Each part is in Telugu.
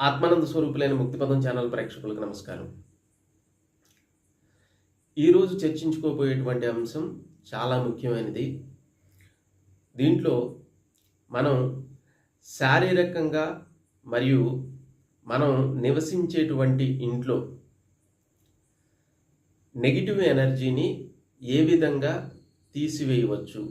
ఆత్మానంద స్వరూపులైన ముక్తిపదం ఛానల్ ప్రేక్షకులకు నమస్కారం. ఈరోజు చర్చించుకోబోయేటువంటి అంశం చాలా ముఖ్యమైనది. దీంట్లో మనం శారీరకంగా మరియు మనం నివసించేటువంటి ఇంట్లో నెగిటివ్ ఎనర్జీని ఏ విధంగా తీసివేయవచ్చు?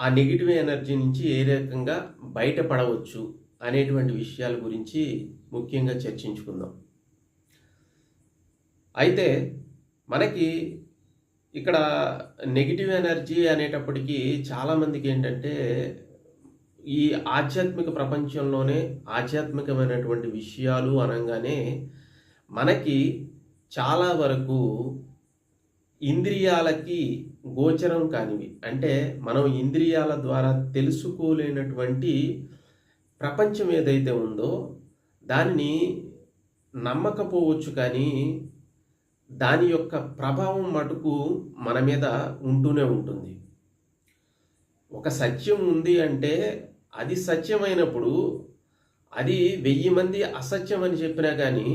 ఆ నెగిటివ్ ఎనర్జీ నుంచి ఏ రకంగా బయటపడవచ్చు అనేటువంటి విషయాల గురించి ముఖ్యంగా చర్చించుకుందాం. అయితే మనకి ఇక్కడ నెగిటివ్ ఎనర్జీ అనేటప్పటికీ చాలామందికి ఏంటంటే ఈ ఆధ్యాత్మిక ప్రపంచంలోనే ఆధ్యాత్మికమైనటువంటి విషయాలు అనగానే మనకి చాలా వరకు ఇంద్రియాలకి గోచరం కానివి. అంటే మనం ఇంద్రియాల ద్వారా తెలుసుకోలేనటువంటి ప్రపంచం ఏదైతే ఉందో దానిని నమ్మకపోవచ్చు కానీ దాని యొక్క ప్రభావం మటుకు మన మీద ఉంటూనే ఉంటుంది. ఒక సత్యం ఉంది అంటే అది సత్యమైనప్పుడు అది వెయ్యి మంది అసత్యం అని చెప్పినా కానీ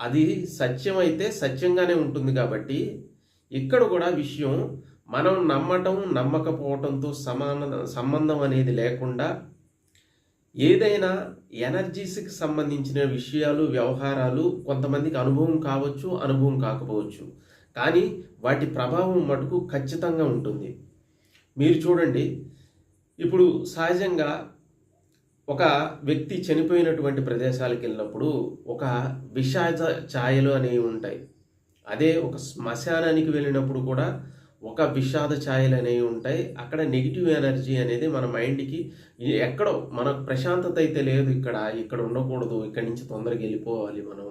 అది సత్యమైతే సత్యంగానే ఉంటుంది కాబట్టి ఇక్కడ కూడా విషయం మనం నమ్మటం నమ్మకపోవటంతో సమాన సంబంధం అనేది లేకుండా ఏదైనా ఎనర్జీస్కి సంబంధించిన విషయాలు వ్యవహారాలు కొంతమందికి అనుభవం కావచ్చు అనుభవం కాకపోవచ్చు. కానీ వాటి ప్రభావం మటుకు ఖచ్చితంగా ఉంటుంది. మీరు చూడండి ఇప్పుడు సహజంగా ఒక వ్యక్తి చనిపోయినటువంటి ప్రదేశాలకు వెళ్ళినప్పుడు ఒక విషాద ఛాయలు అనేవి ఉంటాయి. అదే ఒక శ్మశానానికి వెళ్ళినప్పుడు కూడా ఒక విషాద ఛాయలు అనేవి ఉంటాయి. అక్కడ నెగిటివ్ ఎనర్జీ అనేది మన మైండ్కి ఎక్కడో మనకు ప్రశాంతత అయితే లేదు ఇక్కడ ఇక్కడ ఉండకూడదు ఇక్కడి నుంచి తొందరగా వెళ్ళిపోవాలి మనం.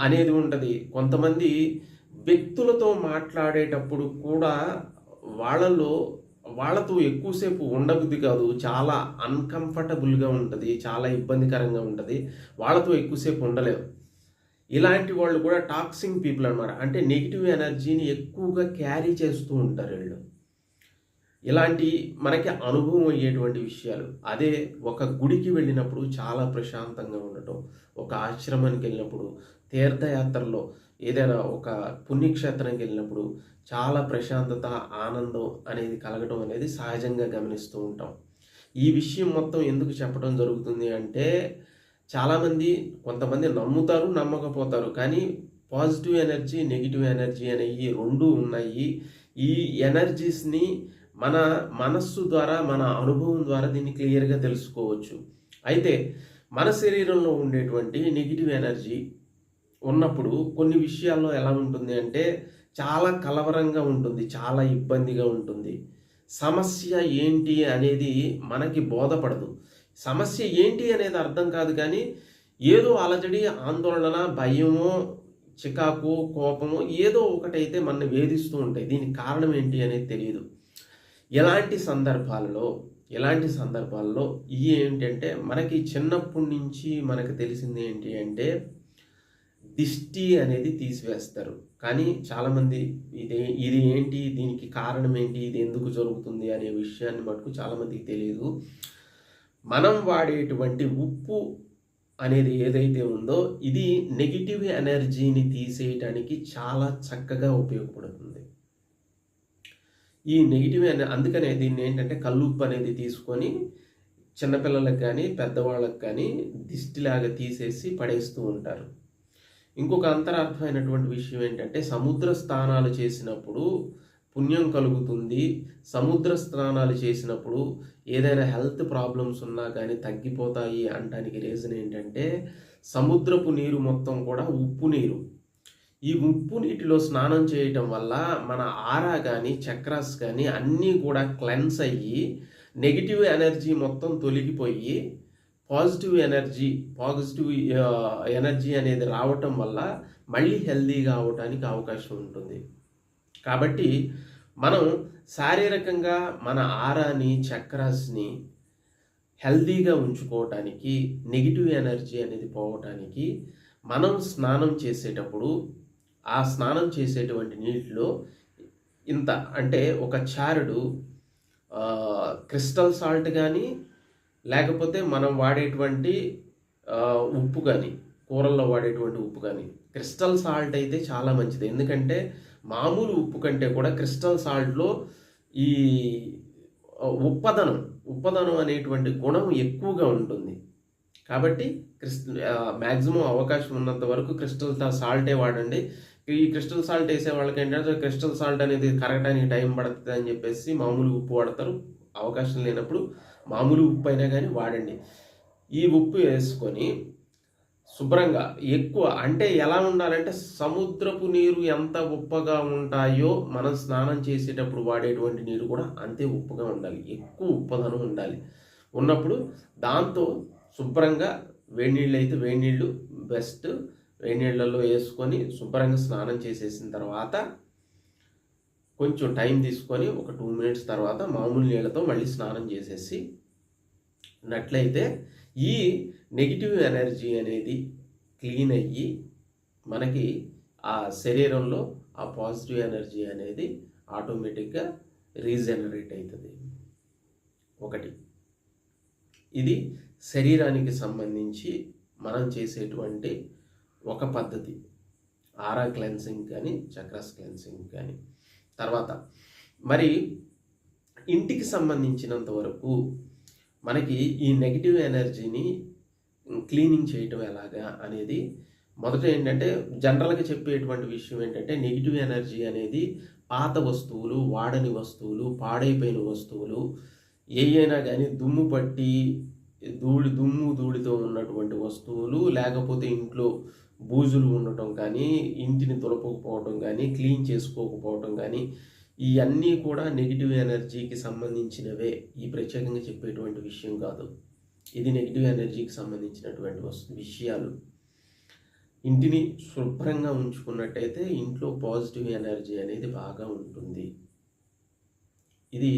అనేది ఉంటుంది. కొంతమంది వ్యక్తులతో మాట్లాడేటప్పుడు కూడా వాళ్ళలో వాళ్ళతో ఎక్కువసేపు ఉండబుద్ధి కాదు. చాలా అన్కంఫర్టబుల్గా ఉంటుంది చాలా ఇబ్బందికరంగా ఉంటుంది. వాళ్ళతో ఎక్కువసేపు ఉండలేము ఇలాంటి వాళ్ళు కూడా టాక్సింగ్ పీపుల్ అన్నమాట. అంటే నెగిటివ్ ఎనర్జీని ఎక్కువగా క్యారీ చేస్తూ ఉంటారు వీళ్ళు. ఇలాంటి మనకి అనుభవం అయ్యేటువంటి విషయాలు. అదే ఒక గుడికి వెళ్ళినప్పుడు చాలా ప్రశాంతంగా ఉండటం. ఒక ఆశ్రమానికి వెళ్ళినప్పుడు తీర్థయాత్రలో ఏదైనా ఒక పుణ్యక్షేత్రానికి వెళ్ళినప్పుడు చాలా ప్రశాంతత ఆనందం అనేది కలగడం అనేది సహజంగా గమనిస్తూ ఉంటాం. ఈ విషయం మొత్తం ఎందుకు చెప్పడం జరుగుతుంది అంటే చాలామంది కొంతమంది నమ్ముతారు నమ్మకపోతారు. కానీ పాజిటివ్ ఎనర్జీ నెగిటివ్ ఎనర్జీ అనేవి రెండు ఉన్నాయి. ఈ ఎనర్జీస్ని మన మనస్సు ద్వారా మన అనుభవం ద్వారా దీన్ని క్లియర్గా తెలుసుకోవచ్చు. అయితే మన శరీరంలో ఉండేటువంటి నెగిటివ్ ఎనర్జీ ఉన్నప్పుడు కొన్ని విషయాల్లో ఎలా ఉంటుంది అంటే చాలా కలవరంగా ఉంటుంది చాలా ఇబ్బందిగా ఉంటుంది. సమస్య ఏంటి అనేది మనకి బోధపడదు. సమస్య ఏంటి అనేది అర్థం కాదు కానీ ఏదో అలజడి ఆందోళన భయమో చికాకు కోపము ఏదో ఒకటైతే మన వేధిస్తూ ఉంటాయి. దీనికి కారణం ఏంటి అనేది తెలియదు ఎలాంటి సందర్భాల్లో ఎలాంటి సందర్భాల్లో ఇవి ఏంటంటే మనకి చిన్నప్పటి నుంచి మనకు తెలిసింది ఏంటి అంటే దిష్టి అనేది తీసివేస్తారు. కానీ చాలామంది ఇది ఇది ఏంటి దీనికి కారణం ఏంటి ఇది ఎందుకు జరుగుతుంది అనే విషయాన్ని మటుకు చాలామందికి తెలియదు. మనం వాడేటువంటి ఉప్పు అనేది ఏదైతే ఉందో ఇది నెగిటివ్ ఎనర్జీని తీసేయటానికి చాలా చక్కగా ఉపయోగపడుతుంది. ఈ నెగిటివ్ ఎన అందుకనే దీన్ని ఏంటంటే కల్లుప్పు అనేది తీసుకొని చిన్నపిల్లలకు కానీ పెద్దవాళ్ళకి కానీ దిష్టిలాగా తీసేసి పడేస్తూ ఉంటారు. ఇంకొక అంతరార్థమైనటువంటి విషయం ఏంటంటే సముద్ర స్నానాలు చేసినప్పుడు పుణ్యం కలుగుతుంది. సముద్ర స్నానాలు చేసినప్పుడు ఏదైనా హెల్త్ ప్రాబ్లమ్స్ ఉన్నా కానీ తగ్గిపోతాయి అనడానికి రీజన్ ఏంటంటే సముద్రపు నీరు మొత్తం కూడా ఉప్పు నీరు. ఈ ఉప్పు నీటిలో స్నానం చేయటం వల్ల మన ఆరా కానీ చక్రాస్ కానీ అన్నీ కూడా క్లెన్స్ అయ్యి నెగిటివ్ ఎనర్జీ మొత్తం తొలగిపోయి పాజిటివ్ ఎనర్జీ పాజిటివ్ ఎనర్జీ అనేది రావటం వల్ల మళ్ళీ హెల్దీగా అవటానికి అవకాశం ఉంటుంది. కాబట్టి మనం శారీరకంగా మన ఆరాని చక్రాస్ని హెల్దీగా ఉంచుకోవటానికి నెగిటివ్ ఎనర్జీ అనేది పోవటానికి మనం స్నానం చేసేటప్పుడు ఆ స్నానం చేసేటువంటి నీటిలో ఇంత అంటే ఒక చారుడు క్రిస్టల్ సాల్ట్ కానీ లేకపోతే మనం వాడేటువంటి ఉప్పు కానీ కూరల్లో వాడేటువంటి ఉప్పు కానీ క్రిస్టల్ సాల్ట్ అయితే చాలా మంచిది. ఎందుకంటే మామూలు ఉప్పు కంటే కూడా క్రిస్టల్ సాల్ట్లో ఈ ఉప్పదనం ఉప్పదనం అనేటువంటి గుణం ఎక్కువగా ఉంటుంది. కాబట్టి క్రిస్ మ్యాక్సిమం అవకాశం ఉన్నంత వరకు క్రిస్టల్ సాల్టే వాడండి. ఈ క్రిస్టల్ సాల్ట్ వేసే వాళ్ళకి ఏంటంటే క్రిస్టల్ సాల్ట్ అనేది కరగడానికి టైం పడుతుంది అని చెప్పేసి మామూలు ఉప్పు వాడతారు. అవకాశం లేనప్పుడు మామూలు ఉప్పు అయినా కానీ వాడండి. ఈ ఉప్పు వేసుకొని శుభ్రంగా ఎక్కువ అంటే ఎలా ఉండాలంటే సముద్రపు నీరు ఎంత ఉప్పగా ఉంటాయో మనం స్నానం చేసేటప్పుడు వాడేటువంటి నీరు కూడా అంతే ఉప్పుగా ఉండాలి. ఎక్కువ ఉప్పదనం ఉండాలి. ఉన్నప్పుడు దాంతో శుభ్రంగా వేడినీళ్ళు అయితే వేడి నీళ్ళు బెస్ట్ వేడి నీళ్ళల్లో వేసుకొని శుభ్రంగా స్నానం చేసేసిన తర్వాత కొంచెం టైం తీసుకొని ఒక టూ మినిట్స్ తర్వాత మామూలు నీళ్ళతో మళ్ళీ స్నానం చేసేసి నట్లయితే ఈ నెగిటివ్ ఎనర్జీ అనేది క్లీన్ అయ్యి మనకి ఆ శరీరంలో ఆ పాజిటివ్ ఎనర్జీ అనేది ఆటోమేటిక్గా రీజనరేట్ అవుతుంది ఒకటి. ఇది శరీరానికి సంబంధించి మనం చేసేటువంటి ఒక పద్ధతి. ఆరా క్లెన్సింగ్ కానీ చక్రస్ క్లెన్సింగ్ కానీ. తర్వాత మరి ఇంటికి సంబంధించినంత వరకు మనకి ఈ నెగిటివ్ ఎనర్జీని క్లీనింగ్ చేయటం ఎలాగా అనేది మొదట ఏంటంటే జనరల్గా చెప్పేటువంటి విషయం ఏంటంటే నెగిటివ్ ఎనర్జీ అనేది పాత వస్తువులు వాడని వస్తువులు పాడైపోయిన వస్తువులు ఏయైనా కానీ దుమ్ము పట్టి ధూళి దుమ్ము ధూళితో ఉన్నటువంటి వస్తువులు లేకపోతే ఇంట్లో బూజులు ఉండటం కానీ ఇంటిని తులపకపోవటం కానీ క్లీన్ చేసుకోకపోవటం కానీ ఇవన్నీ కూడా నెగిటివ్ ఎనర్జీకి సంబంధించినవే ఈ ప్రత్యేకంగా చెప్పేటువంటి విషయం కాదు. ఇది నెగిటివ్ ఎనర్జీకి సంబంధించినటువంటి వస్తు విషయాలు. ఇంటిని శుభ్రంగా ఉంచుకున్నట్టయితే ఇంట్లో పాజిటివ్ ఎనర్జీ అనేది బాగా ఉంటుంది. ఇది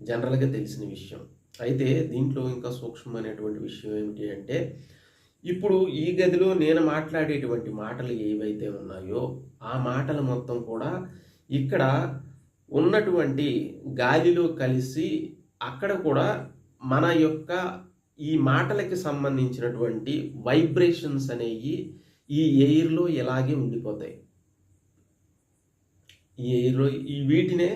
జనరల్గా తెలిసిన విషయం. అయితే దీంట్లో ఇంకా సూక్ష్మమైనటువంటి విషయం ఏమిటి అంటే ఇప్పుడు ఈ గదిలో నేను మాట్లాడేటువంటి మాటలు ఏవైతే ఉన్నాయో ఆ మాటలు మొత్తం కూడా ఇక్కడ ఉన్నటువంటి గాలిలో కలిసి అక్కడ కూడా మన యొక్క ఈ మాటలకి సంబంధించినటువంటి వైబ్రేషన్స్ అనేవి ఈ ఎయిర్లో ఇలాగే ఉండిపోతాయి. ఈ ఎయిర్లో ఈ వీటినే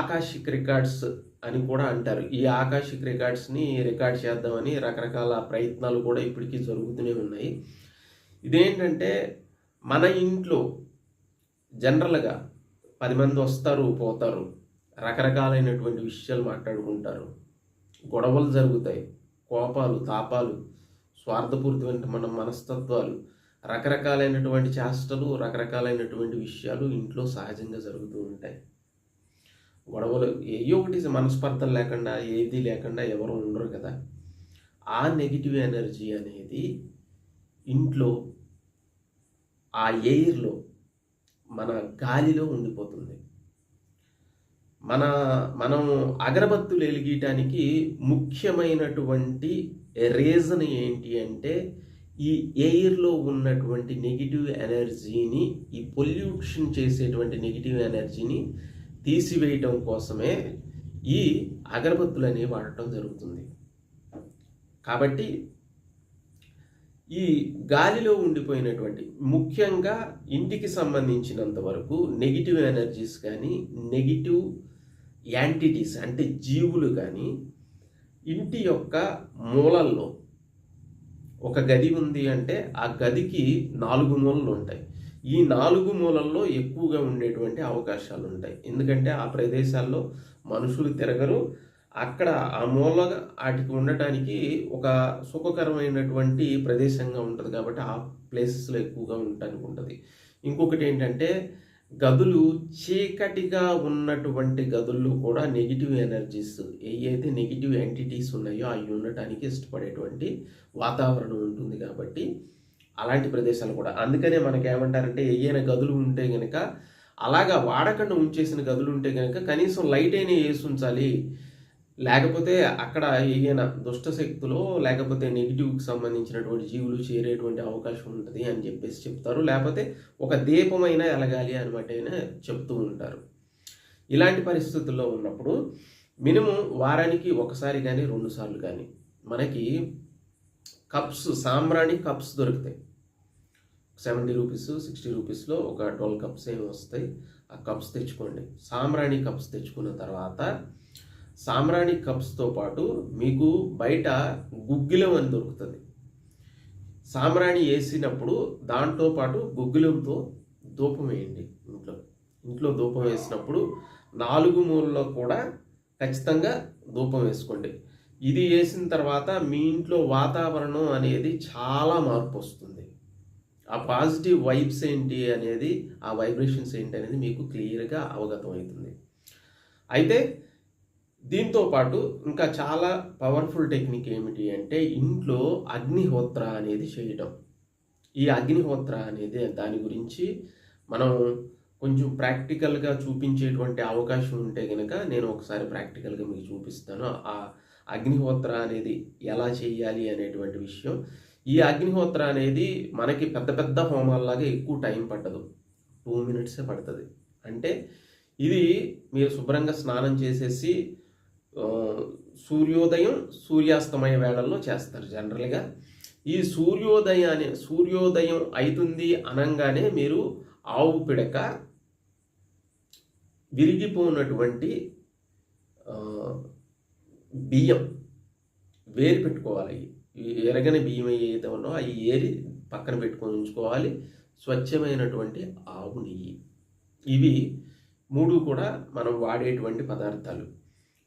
ఆకాశిక్ రికార్డ్స్ అని కూడా అంటారు. ఈ ఆకాశిక్ రికార్డ్స్ని రికార్డ్ చేద్దామని రకరకాల ప్రయత్నాలు కూడా ఇప్పటికీ జరుగుతూనే ఉన్నాయి. ఇదేంటంటే మన ఇంట్లో జనరల్గా పది మంది వస్తారు పోతారు. రకరకాలైనటువంటి విషయాలు మాట్లాడుకుంటారు. గొడవలు జరుగుతాయి. కోపాలు తాపాలు స్వార్థపూరితమైన మన మనస్తత్వాలు రకరకాలైనటువంటి చేష్టలు రకరకాలైనటువంటి విషయాలు ఇంట్లో సహజంగా జరుగుతూ ఉంటాయి. గొడవలు ఏ ఒకటి మనస్పర్ధలు లేకుండా ఏది లేకుండా ఎవరు ఉండరు కదా. ఆ నెగిటివ్ ఎనర్జీ అనేది ఇంట్లో ఆ ఎయిర్లో మన గాలిలో ఉండిపోతుంది. మన మనం అగరబత్తులు వెలిగియటానికి ముఖ్యమైనటువంటి రీజన్ ఏంటి అంటే ఈ ఎయిర్లో ఉన్నటువంటి నెగిటివ్ ఎనర్జీని ఈ పొల్యూషన్ చేసేటువంటి నెగిటివ్ ఎనర్జీని తీసివేయటం కోసమే ఈ అగరబత్తులు అనేవి వాడటం జరుగుతుంది. కాబట్టి ఈ గాలిలో ఉండిపోయినటువంటి ముఖ్యంగా ఇంటికి సంబంధించినంత వరకు నెగిటివ్ ఎనర్జీస్ కానీ నెగిటివ్ యాంటిటీస్ అంటే జీవులు కానీ ఇంటి యొక్క మూలల్లో ఒక గది ఉంది అంటే ఆ గదికి నాలుగు మూలలు ఉంటాయి. ఈ నాలుగు మూలల్లో ఎక్కువగా ఉండేటువంటి అవకాశాలు ఉంటాయి. ఎందుకంటే ఆ ప్రదేశాల్లో మనుషులు తిరగరు అక్కడ ఆ మూల వాటికి ఉండటానికి ఒక సుఖకరమైనటువంటి ప్రదేశంగా ఉంటుంది కాబట్టి ఆ ప్లేసెస్లో ఎక్కువగా ఉండటానికి ఉంటుంది. ఇంకొకటి ఏంటంటే గదులు చీకటిగా ఉన్నటువంటి గదుల్లో కూడా నెగిటివ్ ఎనర్జీస్ ఏవైతే నెగిటివ్ ఎంటిటీస్ ఉన్నాయో అవి ఉండటానికి ఇష్టపడేటువంటి వాతావరణం ఉంటుంది కాబట్టి అలాంటి ప్రదేశాలు కూడా. అందుకనే మనకి ఏమంటారంటే ఏయైనా గదులు ఉంటే కనుక అలాగా వాడకుండా ఉంచేసిన గదులు ఉంటే కనుక కనీసం లైట్ అయినా వేసి ఉంచాలి. లేకపోతే అక్కడ ఏదైనా దుష్ట శక్తులు లేకపోతే నెగిటివ్కి సంబంధించినటువంటి జీవులు చేరేటువంటి అవకాశం ఉంటుంది అని చెప్పేసి చెప్తారు. లేకపోతే ఒక దీపమైనా ఎలగాలి అనమాట అయినా చెప్తూ ఉంటారు. ఇలాంటి పరిస్థితుల్లో ఉన్నప్పుడు మినిమం వారానికి ఒకసారి కానీ రెండుసార్లు కానీ మనకి కప్స్ సాంబ్రాణి కప్స్ దొరుకుతాయి. సెవెంటీ రూపీస్ సిక్స్టీ రూపీస్లో ఒక ట్వెల్వ్ కప్స్ ఏమి వస్తాయి ఆ కప్స్ తెచ్చుకోండి. సాంబ్రాణి కప్స్ తెచ్చుకున్న తర్వాత సాంబ్రాణి కప్స్తో పాటు మీకు బయట గుగ్గిలం అని దొరుకుతుంది. సాంబ్రాణి వేసినప్పుడు దాంతో పాటు గుగ్గిలంతో ధూపం వేయండి ఇంట్లో. ఇంట్లో ధూపం వేసినప్పుడు నాలుగు మూలలో కూడా ఖచ్చితంగా ధూపం వేసుకోండి. ఇది వేసిన తర్వాత మీ ఇంట్లో వాతావరణం అనేది చాలా మార్పు వస్తుంది. ఆ పాజిటివ్ వైబ్స్ ఏంటి అనేది ఆ వైబ్రేషన్స్ ఏంటి అనేది మీకు క్లియర్గా అవగతం అవుతుంది. అయితే దీంతో పాటు ఇంకా చాలా పవర్ఫుల్ టెక్నిక్ ఏమిటి అంటే ఇంట్లో అగ్నిహోత్ర అనేది చేయటం. ఈ అగ్నిహోత్ర అనేది దాని గురించి మనం కొంచెం ప్రాక్టికల్గా చూపించేటువంటి అవకాశం ఉంటే కనుక నేను ఒకసారి ప్రాక్టికల్గా మీకు చూపిస్తాను. ఆ అగ్నిహోత్ర అనేది ఎలా చేయాలి అనేటువంటి విషయం. ఈ అగ్నిహోత్ర అనేది మనకి పెద్ద పెద్ద హోమాల్లాగా ఎక్కువ టైం పట్టదు. టూ మినిట్సే పడుతుంది. అంటే ఇది మీరు శుభ్రంగా స్నానం చేసేసి సూర్యోదయం సూర్యాస్తమయ వేళల్లో చేస్తారు జనరల్గా. ఈ సూర్యోదయాన్ని సూర్యోదయం అవుతుంది అనగానే మీరు ఆవు పిడక విరిగిపోయినటువంటి బియ్యం వేరు పెట్టుకోవాలి. ఎరగని బియ్యం ఏదైతే ఉన్నో అవి ఏరి పక్కన పెట్టుకొని ఉంచుకోవాలి. స్వచ్ఛమైనటువంటి ఆవు నెయ్యి. ఇవి మూడు కూడా మనం వాడేటువంటి పదార్థాలు.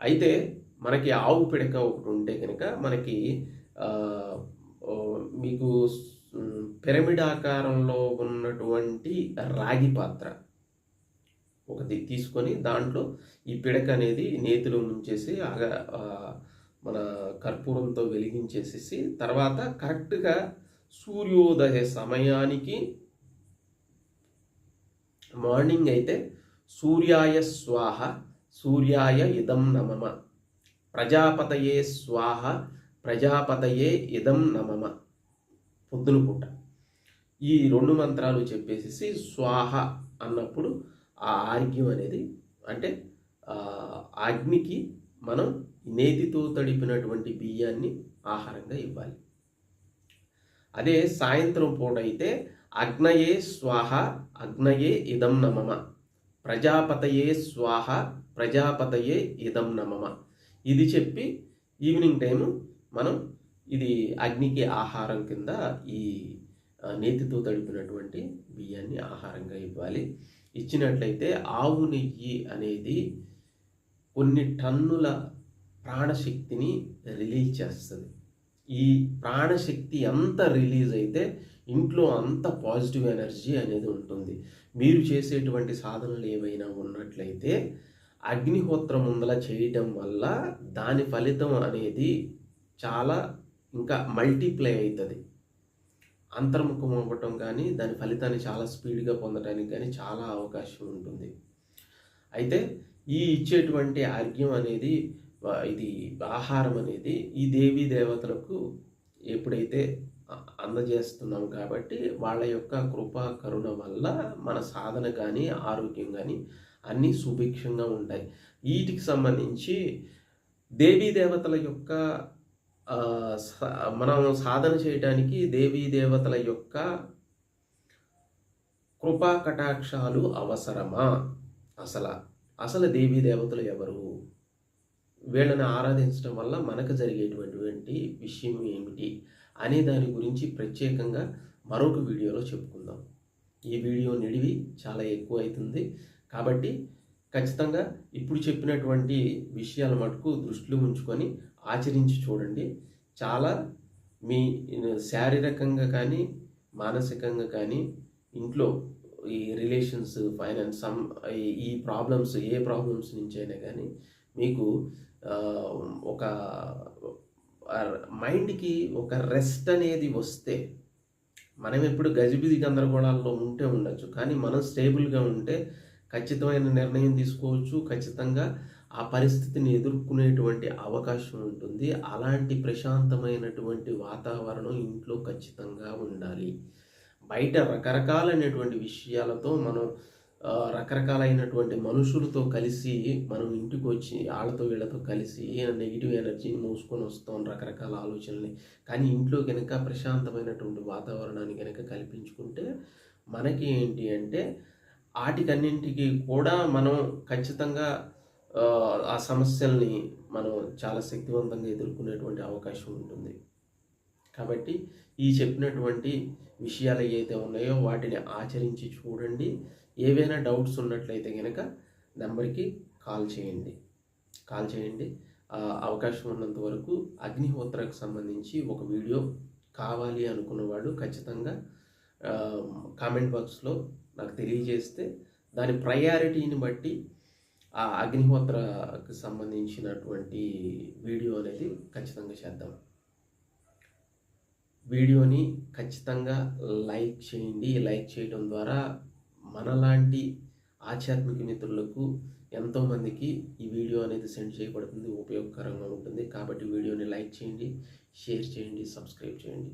అయితే మనకి ఆవు పిడక ఒకటి ఉంటే కనుక మనకి మీకు పిరమిడ్ ఆకారంలో ఉన్నటువంటి రాగి పాత్ర ఒకటి తీసుకొని దాంట్లో ఈ పిడక అనేది నేతిలో ముంచేసి ఆగా ఆ, మన కర్పూరంతో వెలిగించేసేసి తర్వాత కరెక్ట్గా సూర్యోదయ సమయానికి మార్నింగ్ అయితే సూర్యాయ స్వాహ సూర్యాయ ఇదం నమమ. ప్రజాపతయే స్వాహ ప్రజాపతయే ఇదం నమమ. పొద్దున పూట. ఈ రెండు మంత్రాలు చెప్పేసి స్వాహ అన్నప్పుడు ఆ ఆర్గ్యం అనేది అంటే అగ్నికి మనం నేతితో తడిపినటువంటి బియ్యాన్ని ఆహారంగా ఇవ్వాలి. అదే సాయంత్రం పూట అయితే అగ్నయే స్వాహ అగ్నయే ఇదం నమమ. ప్రజాపతయే స్వాహ ప్రజాపతయే ఇదం నమమ. ఇది చెప్పి ఈవినింగ్ టైము మనం ఇది అగ్నికి ఆహారం కింద ఈ నేతితో తడిపినటువంటి బియ్యాన్ని ఆహారంగా ఇవ్వాలి. ఇచ్చినట్లయితే ఆవు నెయ్యి అనేది కొన్ని టన్నుల ప్రాణశక్తిని రిలీజ్ చేస్తుంది. ఈ ప్రాణశక్తి ఎంత రిలీజ్ అయితే ఇంట్లో అంత పాజిటివ్ ఎనర్జీ అనేది ఉంటుంది. మీరు చేసేటువంటి సాధనలు ఏవైనా ఉన్నట్లయితే అగ్నిహోత్రం ముందల చేయటం వల్ల దాని ఫలితం అనేది చాలా ఇంకా మల్టీప్లై అవుతుంది అంతర్ముఖం అవ్వటం కానీ దాని ఫలితాన్ని చాలా స్పీడ్గా పొందడానికి కానీ చాలా అవకాశం ఉంటుంది. అయితే ఈ ఇచ్చేటువంటి ఆర్గ్యం అనేది ఇది ఆహారం అనేది ఈ దేవీ దేవతలకు ఎప్పుడైతే అందజేస్తున్నాం కాబట్టి వాళ్ళ యొక్క కృపా కరుణ వల్ల మన సాధన కానీ ఆరోగ్యం కానీ అన్నీ సుభిక్షంగా ఉంటాయి. వీటికి సంబంధించి దేవీ దేవతల యొక్క మనం సాధన చేయడానికి దేవీ దేవతల యొక్క కృపా కటాక్షాలు అవసరమా? అసలు అసలు దేవీ దేవతలు ఎవరు? వీళ్ళని ఆరాధించడం వల్ల మనకు జరిగేటువంటి విషయం ఏమిటి అనే దాని గురించి ప్రత్యేకంగా మరొక వీడియోలో చెప్పుకుందాం. ఈ వీడియో నిడివి చాలా ఎక్కువ అవుతుంది. కాబట్టి ఖచ్చితంగా ఇప్పుడు చెప్పినటువంటి విషయాల మటుకు దృష్టిలో ఉంచుకొని ఆచరించి చూడండి. చాలా మీ శారీరకంగా కానీ మానసికంగా కానీ ఇంట్లో ఈ రిలేషన్స్ ఫైనాన్స్ సమ్ ఈ- ప్రాబ్లమ్స్ ఏ ప్రాబ్లమ్స్ నుంచి అయినా కానీ మీకు ఒక మైండ్కి ఒక రెస్ట్ అనేది వస్తే మనం ఎప్పుడు గజిబిజి గందరగోళాల్లో ఉంటే ఉండొచ్చు. కానీ మనం స్టేబుల్గా ఉంటే ఖచ్చితమైన నిర్ణయం తీసుకోవచ్చు. ఖచ్చితంగా ఆ పరిస్థితిని ఎదుర్కొనేటువంటి అవకాశం ఉంటుంది. అలాంటి ప్రశాంతమైనటువంటి వాతావరణం ఇంట్లో ఖచ్చితంగా ఉండాలి. బయట రకరకాలైనటువంటి విషయాలతో మనం రకరకాలైనటువంటి మనుషులతో కలిసి మనం ఇంటికి వచ్చి వాళ్ళతో వీళ్ళతో కలిసి నెగిటివ్ ఎనర్జీని మోసుకొని వస్తాం రకరకాల ఆలోచనల్ని. కానీ ఇంట్లో కనుక ప్రశాంతమైనటువంటి వాతావరణాన్ని కనుక కల్పించుకుంటే మనకి ఏంటి అంటే వాటికన్నింటికి కూడా మనం ఖచ్చితంగా ఆ, సమస్యల్ని మనం చాలా శక్తివంతంగా ఎదుర్కొనేటువంటి అవకాశం ఉంటుంది. కాబట్టి ఈ చెప్పినటువంటి విషయాలు ఏవైతే ఉన్నాయో వాటిని ఆచరించి చూడండి. ఏవైనా డౌట్స్ ఉన్నట్లయితే కనుక నెంబర్కి కాల్ చేయండి. కాల్ చేయండి. అవకాశం ఉన్నంత వరకు అగ్నిహోత్రకు సంబంధించి ఒక వీడియో కావాలి అనుకున్నవాడు ఖచ్చితంగా కామెంట్ బాక్స్లో నాకు తెలియజేస్తే దాని ప్రయారిటీని బట్టి ఆ అగ్నిహోత్రకు సంబంధించినటువంటి వీడియో అనేది ఖచ్చితంగా చేద్దాం. వీడియోని ఖచ్చితంగా లైక్ చేయండి. లైక్ చేయడం ద్వారా మనలాంటి ఆధ్యాత్మిక మిత్రులకు ఎంతోమందికి ఈ వీడియో అనేది సెండ్ చేయబడుతుంది ఉపయోగకరంగా ఉంటుంది. కాబట్టి వీడియోని లైక్ చేయండి షేర్ చేయండి సబ్స్క్రైబ్ చేయండి.